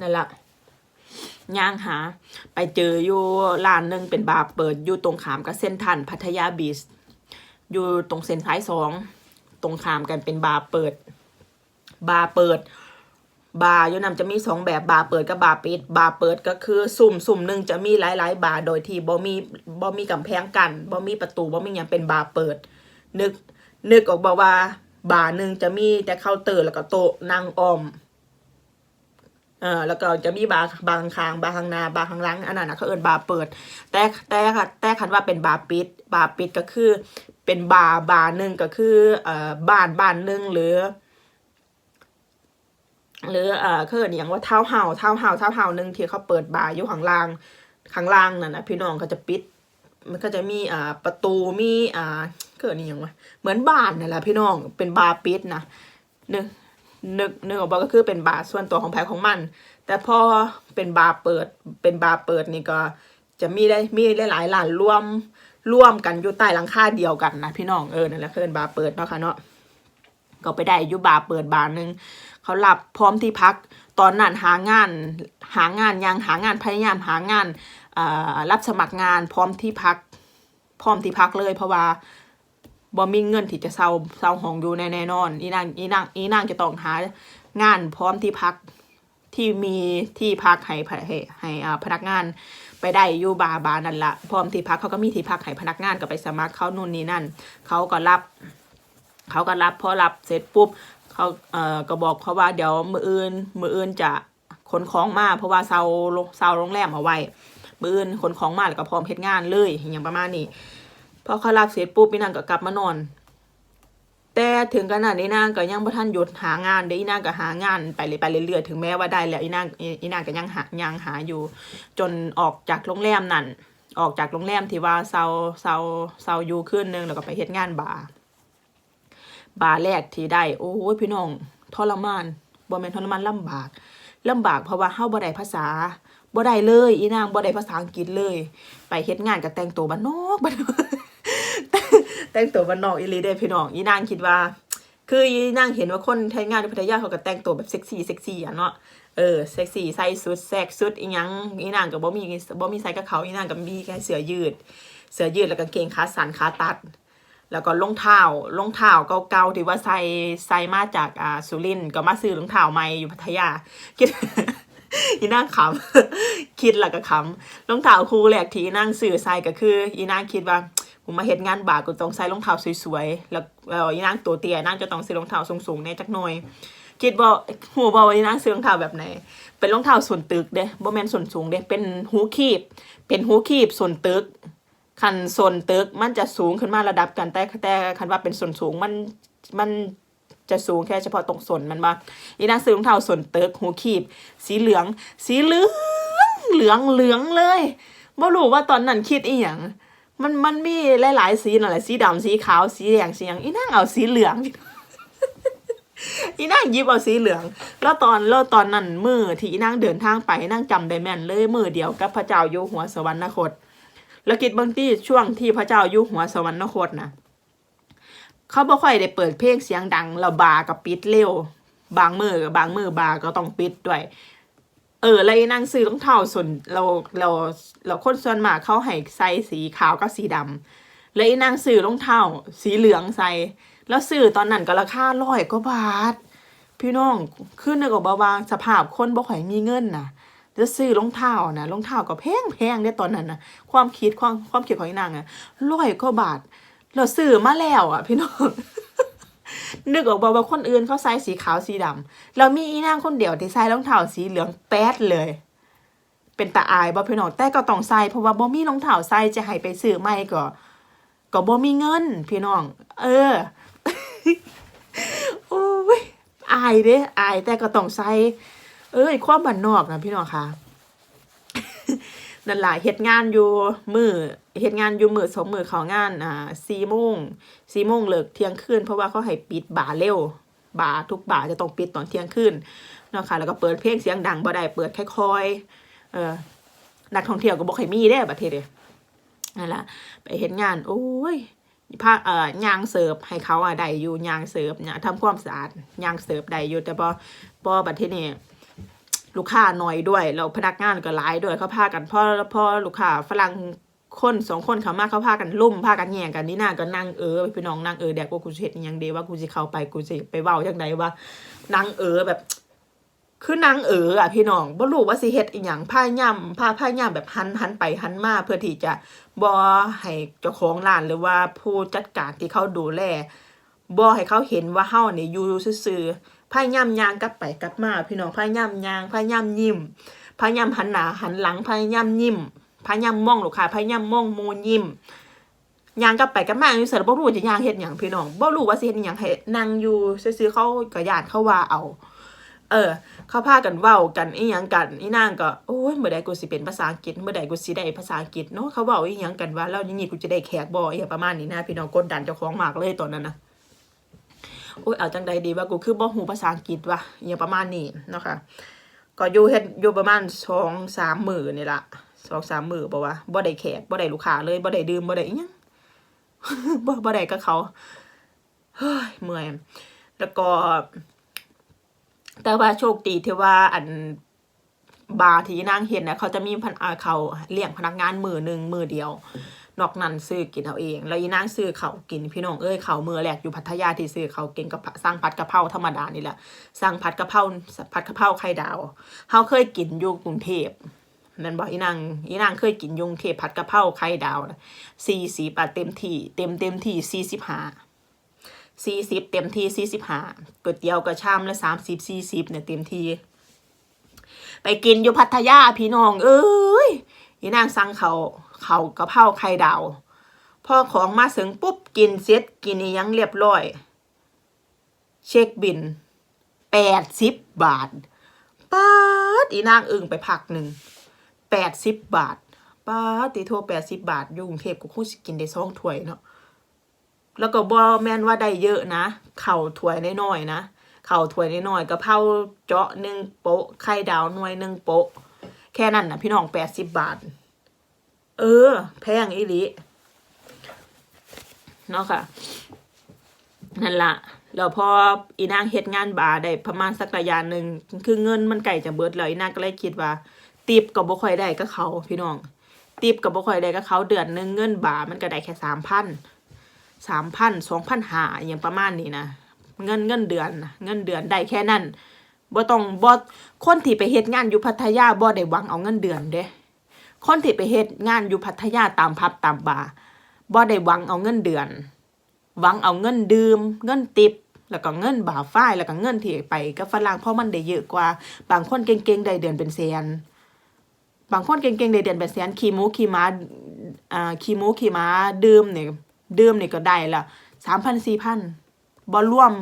นั่นแหละย่างหา ไปเจออยู่ร้านหนึ่งเป็นบาร์เปิดอยู่ตรงขามกับเส้นทันพัทยาบีชอยู่ตรงเส้นท้ายสองตรงขามกันเป็นบาร์เปิด บาร์เปิด บาร์ยู่นำจะมีสองแบบบาร์เปิดกับบาร์ปิด บาร์เปิดก็คือสุ่มสุ่มหนึ่งจะมีหลาย ๆ บาร์โดยที่บ่มีบ่มีกำแพงกันบ่มีประตูบ่มีหยังเป็นบาร์เปิด นึกนึกออกบอกว่าบาร์หนึ่งจะมีแต่เคาน์เตอร์แล้วก็โต๊ะนั่งอ้อม ออแล้วก็จะมีบาร์บาร์ข้างบาร์ข้างหน้าบาร์ข้างหลังอันนั้นนะเขาเอินบาร์เปิด แต่แต่ค่ะแต่คันว่าเป็นบาร์ปิด บาร์ปิดก็คือเป็นบาร์บาร์หนึ่งก็คือเอ่อบ้านบ้านหนึ่งหรือหรือเอ่อคืออย่างว่าเท้าเห่าเท้าเห่าเท้าเห่าหนึ่งที่เขาเปิดบาร์อยู่ข้างล่างข้างล่างนั่นนะพี่น้องก็จะปิด มันก็จะมีอ่าประตูมีอ่าเกิดนี่ยังวะเหมือนบ้านนั่นแหละพี่น้องเป็นบาร์ปิดนะหนึก นึกนึกออกบอกก็คือเป็นบาร์ส่วนตัวของแพรของมัน แต่พอเป็นบาร์เปิดเป็นบาร์เปิดนี่ก็จะมีได้มีหลายๆร้านร่วมร่วมกันอยู่ใต้หลังคาเดียวกันนะพี่น้องเออนั่นแหละคือนบาร์เปิดเนาะค่ะเนาะก็ไปได้อยู่บาร์เปิดบาร์หนึ่งเขาหลับพร้อมที่พักตอนนั้นหางานหางานยังหางานพยายามหางานอ่ารับสมัครงานพร้อมที่พัก พร้อมที่พักเลยเพราะว่า บ่มีเงินที่จะเซาเซาห้องอยู่แน่นอนอีนางอีนางอีนางจะต้องหางานพร้อมที่พักที่มีที่พักให้ให้ให้อ่าพนักงานไปได้อยู่บาร์บาร์นั่นละพร้อมที่พักเขาก็มีที่พักให้พนักงานก็ไปสมัครเขานู่นนี่นั่นเขาก็รับ เขาก็รับพอรับเสร็จปุ๊บเขาเอ่อก็บอกเขาว่าเดี๋ยวมืออื่นมืออื่นจะขนของมาเพราะว่าเซาโรงเซาโรงแรมเอาไว้มืออื่นขนของมาแล้วก็พร้อมเฮ็ดงานเลยอย่างประมาณนี้ พอเขารับเสร็จปุ๊บพี่นางก็กลับมานอน แต่ถึงขนาดนี้นางก็ยังบ่ทันหยุดหางานเด้อีนางก็หางานไปเลยไปเรื่อยๆถึงแม้ว่าได้แล้วอีนางอีนางก็ยังหายังหาอยู่ จนออกจากโรงแรมนั่นออกจากโรงแรมที่ว่าเซาเซาเซาอยู่คืนนึงแล้วก็ไปเฮ็ดงานบาร์บาร์แรกที่ได้โอ้ยพี่น้องทรมานบ่แม่นทรมานลำบากลำบากเพราะว่าเฮาบ่ได้ภาษาบ่ได้เลย อีนางบ่ได้ภาษาอังกฤษเลย ไปเฮ็ดงานก็แต่งตัวบ้านนอกบ้านนอก แต่งตัวบ้านนอกอีลีเด้พี่น้องอีนางคิดว่า คืออีนางเห็นว่าคนไทยงานในพัทยาเขาก็แต่งตัวแบบเซ็กซี่เซ็กซี่อะเนาะเออเซ็กซี่ใส่สุดแซกสุดอีหยังอีนางก็บ่มีบ่มีใส่กับเขาอีนางก็มีแค่เสื้อยืด เสื้อยืดแล้วก็กางเกงขาสั้นขาตัด แล้วก็รองเท้ารองเท้าเก่าๆที่ว่าใส่ใส่มาจากอ่าสุรินทร์ก็มาซื้อรองเท้าใหม่อยู่พัทยาคิดอีนางขำคิดแล้วก็ขำรองเท้าคู่แรกที่อีนางซื้อใส่ก็คือ อีนางคิดว่า ผมมาเฮ็ดงานบาก็ต้องใส่รองเท้าสวยๆ แล้วเอ่ออีนางตัวเตี้ยนางจะต้องซื้อรองเท้าสูงๆแน่จักหน่อย คิดว่าหูบ่ว่าอีนางซื้อรองเท้าแบบไหน เป็นรองเท้าส่วนตึกเด้บ่แม่นส่วนสูงเด้เป็นหูคีบ เป็นหูคีบส่วนตึกคันส่วนตึกมันจะสูงขึ้นมาระดับกันแต่แต่คันว่าเป็นส่วนสูงมันมันจะสูงแค่เฉพาะตรงส่วนมันมาอีนางซื้อรองเท้าส่วนตึกหูคีบ สีเหลือง สีเหลือง เหลืองเหลืองเลยบ่รู้ว่าตอนนั้นคิดอีหยัง มันมันมีหลาย ๆ สีนั่นแหละสีดำสีขาวสีแดงสีหยังอีนางเอาสีเหลือง อีนางหยิบเอาสีเหลือง แล้วตอนแล้วตอนนั้นมือที่อีนางเดินทางไปนางจำได้แม่นเลยมือเดียวกับพระเจ้าอยู่หัวสวรรคต แล้วคิดบางที่ช่วงที่พระเจ้าอยู่หัวสวรรคตนะเขาบ่ค่อยได้เปิดเพลงเสียงดังแล้วบาร์ก็ปิดเร็ว บางมือกับบางมือบาร์ก็ต้องปิดด้วย เออแล้วอีนางซื้อรองเท้าส่วนเราเราเราคนส่วนมากเขาให้ใส่สีขาวกับสีดำแล้วอีนางซื้อรองเท้าสีเหลืองใส่แล้วซื้อตอนนั้นก็ราคาร้อยกว่าบาท พี่น้องขึ้นนึกออกบ่ว่าสภาพคนบ่ค่อยมีเงินนะจะซื้อรองเท้านะรองเท้าก็แพงแพงได้ตอนนั้นนะความคิดความความคิดของอีนางอะร้อยกว่าบาทเราซื้อมาแล้วอะพี่น้อง นึกออกบ่ว่าคนอื่นเขาใส่สีขาวสีดำแล้วมีอีนางคนเดียวที่ใส่รองเท้าสีเหลืองแป๊ดเลย เป็นตาอายบ่พี่น้องแต่ก็ต้องใส่เพราะว่าบ่มีรองเท้าใส่จะให้ไปซื้อใหม่ก็ก็บ่มีเงิน พี่น้อง เออโอ้ยอายเด้อายแต่ก็ต้องใส่เอ้ยความบ้านนอกนะพี่น้องค่ะ นั่นแหละเฮ็ดงานอยู่มือเฮ็ดงานอยู่มือสองมือเขางานอ่าสี่โมงสี่โมงเลิกเที่ยงคืนเพราะว่าเขาให้ปิดบาร์เร็วบาร์ทุกบาร์จะต้องปิดตอนเที่ยงคืนเนาะค่ะแล้วก็เปิดเพลงเสียงดังบ่ได้เปิดค่อยๆเออนักท่องเที่ยวก็บ่ค่อยมีเด้ประเทศเด้นั่นแหละไปเฮ็ดงานโอ้ยภาคเอ่อยางเสิร์ฟให้เขาอะได้อยู่ยางเสิร์ฟเนี่ยทำความสะอาดยางเสิร์ฟได้อยู่แต่พอพอบัดทีนี้ ลูกค้าหน้อยด้วยแล้วพนักงานก็หลายด้วยเขาพากันพ่อพ่อลูกค้าฝรั่งคนสองคนเขามาเขาพากันลุ่มพากันแย่งกันนี่น่าก็นั่งเออพี่น้องนั่งเออแดกว่ากูเฮ็ดอิหยังเดีว่ากูสิเข้าไปกูสิไปเว้าจังไดว่านั่งเออแบบ คือนางเอออะพี่น้องบ่รู้ว่าสิเฮ็ดอีหยังพาย่ำพาพาย่ำแบบหันหันไปหันมาเพื่อที่จะบ่ให้เจ้าของร้านหรือว่าผู้จัดการที่เขาดูแลบ่ให้เขาเห็นว่าเฮานี่อยู่ซื่อๆ พาย่ำยางกลับไปกลับมาพี่น้องพาย่ำยางพาย่ำยิ้มพาย่ำหันหน้าหันหลังพาย่ำยิ้มพาย่ำมองลูกค้าพาย่ำมองหมูยิ้มยางกลับไปกลับมาอยู่เสร็จบ่รู้ว่าจะยางเฮ็ดหยังพี่น้องบ่รู้ว่าสิเฮ็ดหยังให้นั่งอยู่ซื่อเขาก็ญาติเขาว่าเอา เออ เขาพากันเว้ากันอีหยังกันอีนางก็โอ้ยเมื่อใดกูสิเป็นภาษาอังกฤษเมื่อใดกูสิได้ภาษาอังกฤษเนาะเขาเว้าอีหยังกันว่าแล้วย่างนี้กูจะได้แขกบ่อีประมาณนี้นะพี่น้องกดดันเจ้าของมากเลยตอนนั้นนะ โอ้ยเอาจังใดดีว่ากูคือบ่ฮู้ภาษาอังกฤษว่ะอีหยังประมาณนี้เนาะค่ะก็อยู่เฮ็ดอยู่ประมาณ2 3มื้อนี่ล่ะ2 3มื้อบ่ว่าบ่ได้แขกบ่ได้ลูกค้าเลยบ่ได้ดื่มบ่ได้ยังบ่บ่ได้กับเขาเฮ้ยเมื่อยแล้วก็ แต่ว่าโชคดีที่ว่าอันบาร์ที่นางเห็นนะเขาจะมีพันอาเขาเลี้ยงพนักงานมือหนึ่งมือเดียว นอกนั้นซื้อกินเอาเอง แล้วอีนางซื้อเขากินพี่น้องเอ้ยเขามือแรกอยู่พัทยาที่ซื้อเขากินกับสร้างผัดกะเพราธรรมดานี่แหละสร้างผัดกะเพราผัดกะเพราไข่ดาวเขาเคยกินอยู่กรุงเทพนั่นบอกอีนางอีนางเคยกินยุงเทพผัดกะเพราไข่ดาวสี่สิบาเต็มที่เต็มเต็มที่สี่สิบห้าสี่สิบเต็มที่สี่สิบห้าก๋วยเตี๋ยวก็ชามละสามสิบสี่สิบเนี่ยเต็มที่ไปกินอยู่พัทยาพี่น้อง เอ้ยอีนางสั่งเขา เขากะเพราไข่ดาว พอของมาถึงปุ๊บกินเสร็จกินยังเรียบร้อย เช็คบินแปดสิบบาทป้าดอีนางอึ้งไปพักหนึ่งแปดสิบบาทป้าตีโทรแปดสิบบาทอยู่กรุงเทพก็คงสิกินได้สองถ้วยเนาะแล้วก็บอแม่นว่าได้เยอะนะ เข่าถ้วยน้อยๆนะเข่าถ้วยน้อยๆกะเพราเจาะหนึ่งโปะไข่ดาวหน่วยหนึ่งโปะแค่นั้นนะพี่น้องแปดสิบบาท เออ แพงอีหลีเนาะค่ะ นั่นละแล้วพออีนางเฮ็ดงานบาได้ประมาณสักระยะหนึ่งคือเงินมันไก่จะเบิดแล้วอีนางก็เลยคิดว่า ติบก็บ่ค่อยได้ก็เขาพี่น้อง ติบก็บ่ค่อยได้ก็เขาเดือนหนึ่งเงินบามันก็ได้แค่สามพันสามพันสองพันหาอย่างประมาณนี้นะเงินเงินเดือนเงินเดือนได้แค่นั้นบ่ต้องบ่คนที่ไปเฮ็ดงานอยู่พัทยาบ่ได้หวังเอาเงินเดือนเด้ คนที่ไปเฮ็ดงานอยู่พัทยาตามพับตามบาร์บ่ได้หวังเอาเงินเดือน หวังเอาเงินดื่ม เงินติปแล้วก็เงินบาฝ้ายแล้วก็เงินที่ไปกับฝรั่งเพราะมันได้เยอะกว่า บางคนเก่งๆได้เดือนเป็นแสนบางคนเก่งๆได้เดือนเป็นแสนขี่หมูขี่ม้าอ่าขี่หมูขี่ม้าดื่มเนี่ยดื่มเนี่ยก็ได้ละสามพันสี่พันบ่รวม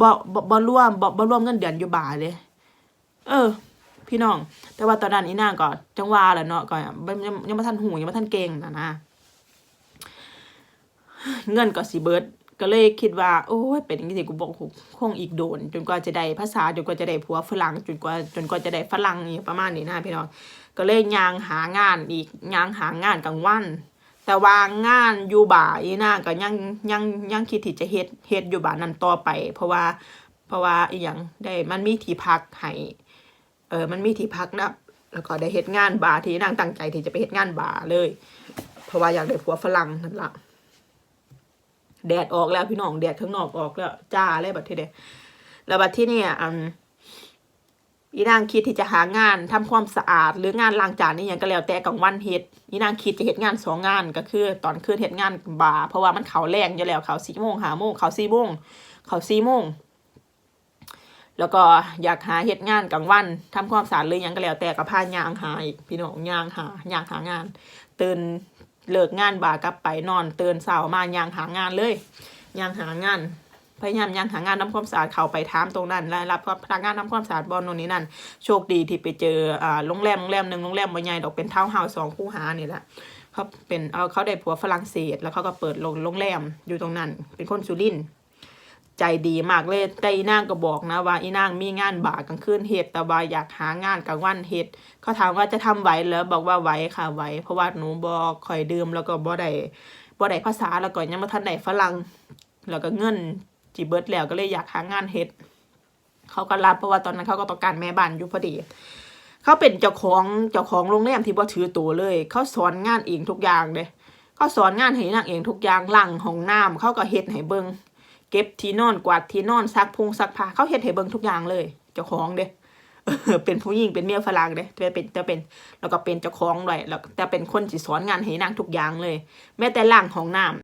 บ่บ่บ่รวมบ่บ่รวมเงินเดือนอยู่บาทเลยเออ พี่น้อง แต่ว่าตอนนั้นอีนางก็จังว่าแหละเนาะก็ยังยังยังบ่ทันหูยังบ่ทันเก่งนะนะ เงินก็สิเบิร์ดก็เลยคิดว่า โอ้ยเป็นอย่างนี้สิกูบอกคงอีกโดน จนกว่าจะได้ภาษาจนกว่าจะได้ผัวฝรั่งจนกว่าจนกว่าจะได้ฝรั่งนี่ประมาณนี้นะพี่น้องก็เลยยางหางานอีกยางหางานกลางวันแต่ว่างานอยู่บ่ายนะก็ยังยังยังคิดที่จะเฮ็ดเฮ็ดอยู่บ่านั้นต่อไป เพราะว่าเพราะว่าอีหยังได้มันมีที่พักให้ เออมันมีที่พักนะแล้วก็ได้เฮ็ดงานบาร์ที่นางตั้งใจที่จะไปเฮ็ดงานบาร์เลย เพราะว่าอยากได้ผัวฝรั่งนั่นละแดดออกแล้วพี่น้องแดดข้างนอกออกแล้วจ้าเลยบัดที่เดียแล้วบัดที่นี่อะอืมอีนางคิดที่จะหางานทำความสะอาด หรืองานล้างจานนี่ยังก็แล้วแต่กลางวันเฮ็ดอีนางคิดจะเฮ็ดงานสองงานก็คือ ตอนคืนเฮ็ดงานบ่ายเพราะว่ามันเขาแรงอยู่แล้วเขาสี่โมงหาโมงเขาสี่โมงเขาสี่โมง แล้วก็อยากหาเฮ็ดงานกลางวันทำความสะอาดหรือหยังก็แล้วแต่ก็พายางหาอีกพี่น้องยางหายางหางาน ตื่นเลิกงานบ่ากลับไปนอนตื่นเช้ามายางหางานเลยยางหางานพยายามยางหางานทำความสะอาดเขาไปถามตรงนั้นและรับพนักงานทำความสะอาดบอลตรงนี้นั่นโชคดีที่ไปเจออ่าโรงแรมโรงแรมหนึ่งโรงแรมบ่ใหญ่ดอกเป็นเท้าเฮาสองคู่หานี่แหละเขาเป็นเอาเขาได้ผัวฝรั่งเศส แล้วเขาก็เปิดโรงโรงแรมอยู่ตรงนั้น เป็นคนสุรินทร์ ใจดีมากเลยแต่อีนางก็บอกนะว่าอีนางมีงานบ่ากลางคืนเฮ็ดแต่ว่าอยากหางานกลางวันเฮ็ดเขาถามว่าจะทำไหวเหรอบอกว่าไหวค่ะไหวเพราะว่าหนูบ่ค่อยดื่มแล้วก็บ่ได้บ่ได้ภาษาแล้วก็ยังบ่ทันได้ฝรั่งแล้วก็เงินจีเบิร์ดแล้วก็เลยอยากหางานเฮ็ดเขาก็รับเพราะว่าตอนนั้นเขาก็ต้องการแม่บ้านอยู่พอดี เขาเป็นเจ้าของเจ้าของโรงแรมที่บ่ถือตัวเลย เขาสอนงานเองทุกอย่างเด้เขาสอนงานให้นางเองทุกอย่างล้างห้องน้ำเขาก็เฮ็ดให้เบิง เก็บที่นอนกวาดที่นอนซักพุงซักผ้าเขาเฮ็ดให้เบิ่งทุกอย่างเลยเจ้าของเด้เป็นผู้หญิงเป็นเมียฝรั่งเด้แต่เป็นแต่เป็นแล้วก็เป็นเจ้าของด้วยแล้วแต่เป็นคนที่สอนงานให้นางทุกอย่างเลย แม้แต่ล่างของน้ำ